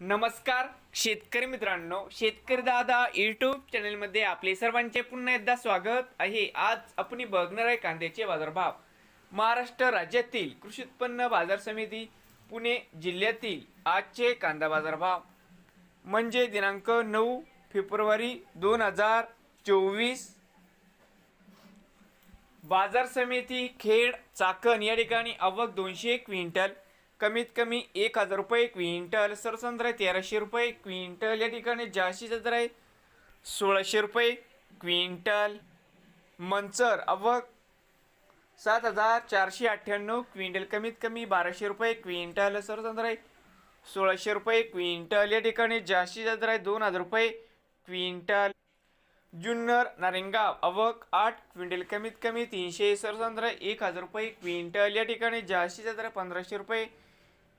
नमस्कार शेतकरी मित्रांनो शेतकरी दादा यूट्यूब चॅनलमध्ये आपले सर्वांचे पुन्हा एकदा स्वागत आहे. आज आपण बघणार आहे कांद्याचे बाजारभाव. महाराष्ट्र राज्यातील कृषी उत्पन्न बाजार समिती पुणे जिल्ह्यातील आजचे कांदा बाजारभाव. म्हणजे दिनांक नऊ फेब्रुवारी दोन हजार चोवीस. बाजार समिती खेड चाकण या ठिकाणी आवक दोनशे क्विंटल कमीत कमी एक हजार रुपये क्विंटल सरसंद्र आहे तेराशे रुपये क्विंटल. या ठिकाणी जास्तीत दर आहे सोळाशे रुपये क्विंटल. मंचर अवक सात हजार चारशे अठ्ठ्याण्णव क्विंटल. कमीत कमी बाराशे रुपये क्विंटल सरसंद्र आहे सोळाशे रुपये क्विंटल. या ठिकाणी जास्तीत दर आहे दोन हजार रुपये क्विंटल. जुन्नर नारिंगाव अवक आठ क्विंटल. कमीत कमी तीनशे सरसंद्र एक हजार रुपये क्विंटल. या ठिकाणी जास्तीचा दर पंधराशे रुपये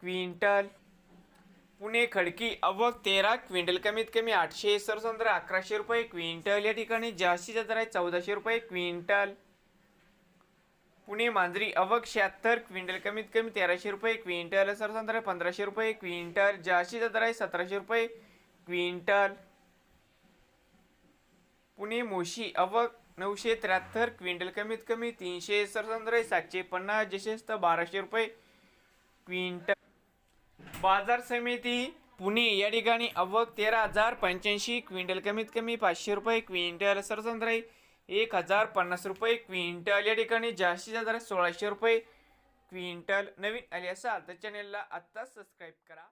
क्विंटल. पुणे खडकी अवघ तेरा क्विंटल कमीत कमी आठशे सरसंद्र अकराशे रुपये क्विंटल. या ठिकाणी जास्तीचा दर आहे चौदाशे रुपये क्विंटल. पुणे मांजरी अवक शहात्तर क्विंटल कमीत कमी तेराशे रुपये क्विंटल. सरसंद्र पंधराशे रुपये क्विंटल. जास्तीत जास्त आहे सतराशे रुपये क्विंटल. पुणे मोशी अवक नऊशे त्र्याहत्तर क्विंटल कमीत कमी तीनशे सरसंद्र सातशे पन्नास जशेस्त बाराशे रुपये क्विंटल. बाजार समिती पुणे या ठिकाणी अवक तेरा हजार पंच्याऐंशी क्विंटल कमीत कमी पाचशे रुपये क्विंटल. सरसंद्र एक हजार पन्नास रुपये क्विंटल. या ठिकाणी जास्तीत जास्त सोळाशे रुपये क्विंटल नवीन आले असाल तर चॅनेलला आत्ताच सबस्क्राईब करा.